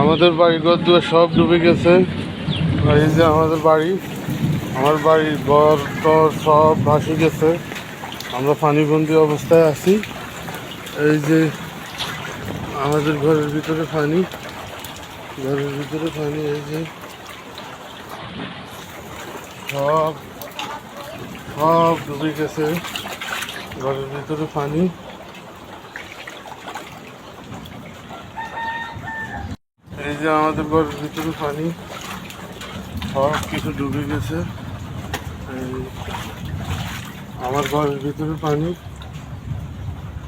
আমাদের বাড়ি দুয়ার সব ডুবে গেছে। এই যে আমাদের বাড়ি, আমার বাড়ির ঘর টর সব ভাসে গেছে। আমরা পানিবন্দি অবস্থায় আছি। এই যে আমাদের ঘরের ভিতরে পানি, ঘরের ভিতরে পানি, এই যে সব সব ডুবে গেছে। ঘরের ভিতরে পানি। যে আমাদের ঘরের ভিতরে পানি, সব কিছু ডুবে গেছে। আমার ঘরের ভিতরে পানি।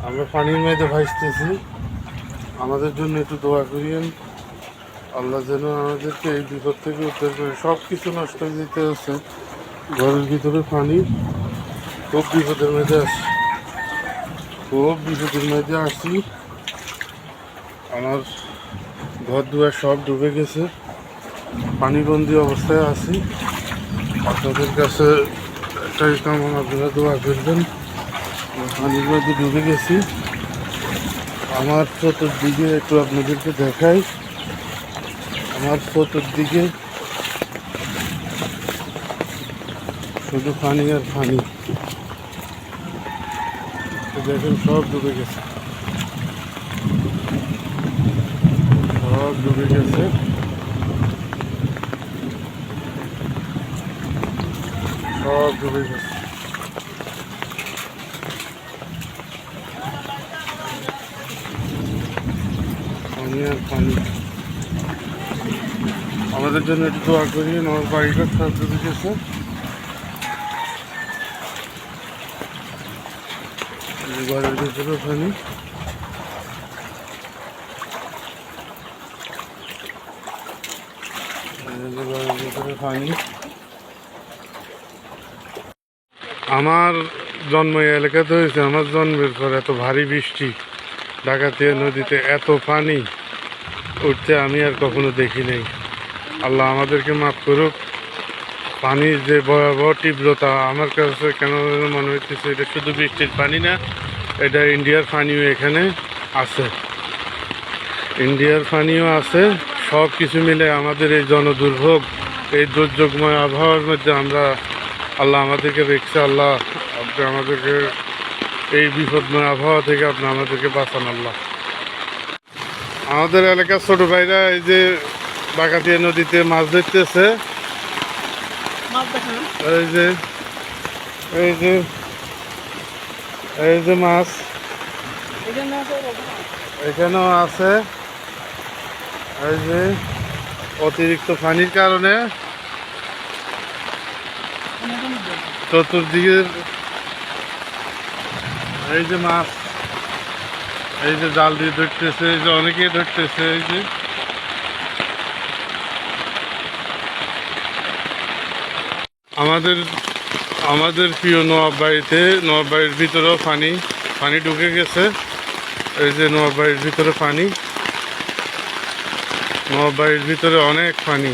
আমরা পানির মধ্যে ভাসতেছি। আমাদের জন্য একটু দোয়া করিয়েন। আল্লাহ যেন আমাদেরকে এই বিপদ থেকে উদ্ধার করে সব কিছু নষ্ট হয়ে যেতে হচ্ছে ঘরের ভিতরে পানি খুব বিপদের মধ্যে আসি খুব বিপদের মধ্যে আসি আমার ঘর দুয়ার সব ডুবে গেছে। পানিবন্দি অবস্থায় আছি। আপনাদের কাছে একটাই আপনারা দোয়া করবেন। মধ্যে ডুবে গেছি। আমার চতুর্দিকে একটু আপনাদেরকে দেখাই। আমার চতুর্দিকে শুধু পানি আর পানি। দেখেন সব ডুবে গেছে। সব ডুবে গেছে সব ডুবে গেছে আমাদের জন্য একটু দোয়া করি আমার বাড়িটা সব ডুবে গেছে ঘরের ভিতরে এই যে ঘরের ভিতরে আমার জন্ম এলাকাতে হয়েছে। আমার জন্মের পর এত ভারী বৃষ্টি ডাকাতিয়া নদীতে এত পানি, উঠতে আমি আর কখনো দেখি নাই। আল্লাহ আমাদেরকে মাফ করুক। পানির যে ভয়াবহ তীব্রতা, আমার কাছে কেন মনে হচ্ছে এটা শুধু বৃষ্টির পানি না, এটা ইন্ডিয়ার পানিও এখানে আছে। ইন্ডিয়ার পানিও আছে। সব কিছু মিলে আমাদের এই জনদুর্ভোগ এই দুর্যোগময় আবহাওয়ার মধ্যে আমরা আল্লাহ আমাদেরকে দেখছে আল্লাহ আপনি আমাদেরকে এই বিপদময় আবহাওয়া থেকে আপনি আমাদেরকে বাঁচান আল্লাহ। আমাদের এলাকার ছোট ভাইরা এই যে বাগাতিয়া নদীতে মাছ ধরতেছে। এই যে এই যে এই যে মাছ। এখানেও আছে। এই যে অতিরিক্ত পানির কারণে চতুর্দিকের এই যে মাছ, এই যে জাল দিয়ে ধরতেছে, এই যে অনেকেই ধরতেছে, এই যে। আমাদের আমাদের প্রিয় নবাব বাড়িতে, নবাব বাড়ির ভিতরেও পানি পানি ঢুকে গেছে। এই যে নবাব বাড়ির ভিতরে পানি। বাড়ির ভিতরে অনেক পানি।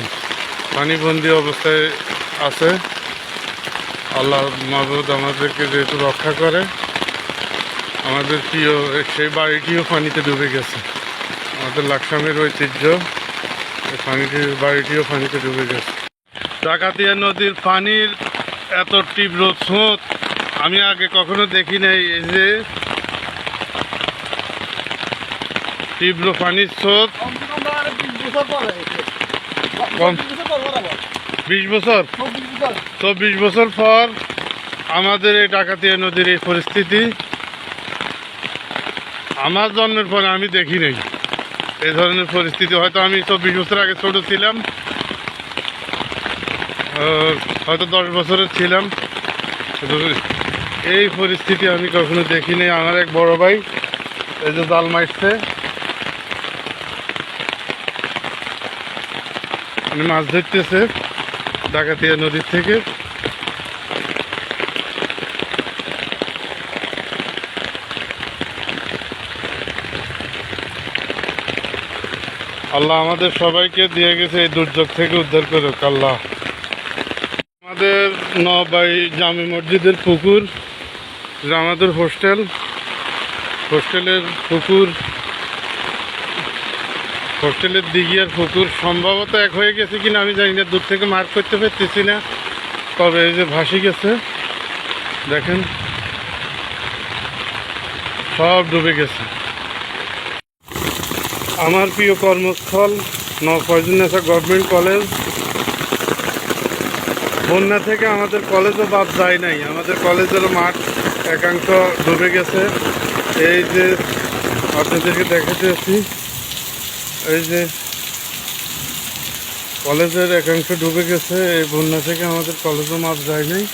পানিবন্দি অবস্থায় আছে। আল্লাহ মাহবুদ আমাদেরকে যেহেতু রক্ষা করে, আমাদের প্রিয় সেই বাড়িটিও পানিতে ডুবে গেছে। আমাদের লাকসামের ঐতিহ্য পানিটির বাড়িটিও পানিতে ডুবে গেছে। ডাকাতিয়া নদীর পানির এত তীব্র স্রোত আমি আগে কখনো দেখি নাই, এই যে তীব্র পানির স্রোত। বিশ বছর? চব্বিশ বছর। পর আমাদের এই ডাকাতিয়া নদীর এই পরিস্থিতি। আমার জন্মের পরে আমি দেখি নাই। এই ধরনের পরিস্থিতি হয়তো আমি চব্বিশ বছর আগে ছোট ছিলাম। হয়তো দশ বছরের ছিলাম। এই পরিস্থিতি আমি কখনো দেখি নাই। আমার এক বড় ভাই, এই যে জাল মারছে। উনি মাছ ধরতেছে ডাকাতিয়া নদীর থেকে। আল্লাহ আমাদের সবাইকে দিয়ে গেছে এই দুর্যোগ থেকে উদ্ধার করুক, আল্লাহ। আমাদের নবাই জামি মসজিদের পুকুর আমাদের হোস্টেল। হোস্টেলের পুকুর হোস্টেলের দিঘি আর পুকুর সম্ভবত এক হয়ে গেছে কিনা আমি জানি না, দূর থেকে মার্ক করতে পারতেছি না। তবে এই যে ভাসি গেছে, দেখেন, সব ডুবে গেছে। আমার প্রিয় কর্মস্থল নফয়জুন্নেসা গভর্নমেন্ট কলেজ। বন্যা থেকে আমাদের কলেজও বাদ যায় নাই, আমাদের কলেজের মাঠ একাংশ ডুবে গেছে। এই যে আপনাদেরকে দেখাতে দেখাতেছি এই যে কলেজের একাংশ ডুবে গেছে, এই বন্যা থেকে আমাদের কলেজও মাপ যায় নাই।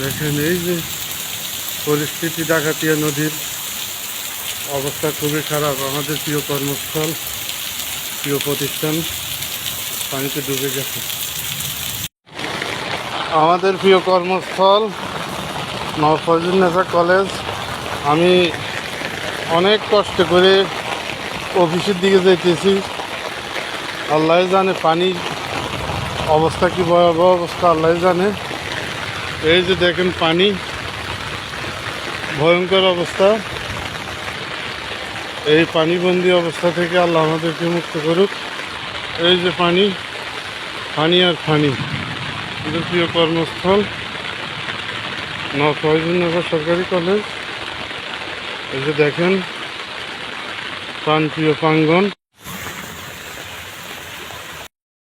দেখেন এই যে পরিস্থিতি, ডাকাতিয়া নদীর অবস্থা খুবই খারাপ। আমাদের প্রিয় কর্মস্থল, প্রিয় প্রতিষ্ঠান, পানিতে ডুবে গেছে। আমাদের প্রিয় কর্মস্থল নফজুন্নেসা কলেজ। আমি অনেক কষ্ট করে অফিসের দিকে যাইতেছি। আল্লাহ জানে পানির অবস্থা কি ভয়াবহ অবস্থা, আল্লাহ জানে। এই যে দেখেন পানি, ভয়ঙ্কর অবস্থা। এই পানিবন্দি অবস্থা থেকে আল্লাহ আমাদেরকে মুক্ত করুক। এই যে পানি পানি আর পানি। প্রিয় কর্মস্থল। নফজুন্নগর সরকারি কলেজ। এই যে দেখেন প্রাণপ্রিয় প্রাঙ্গন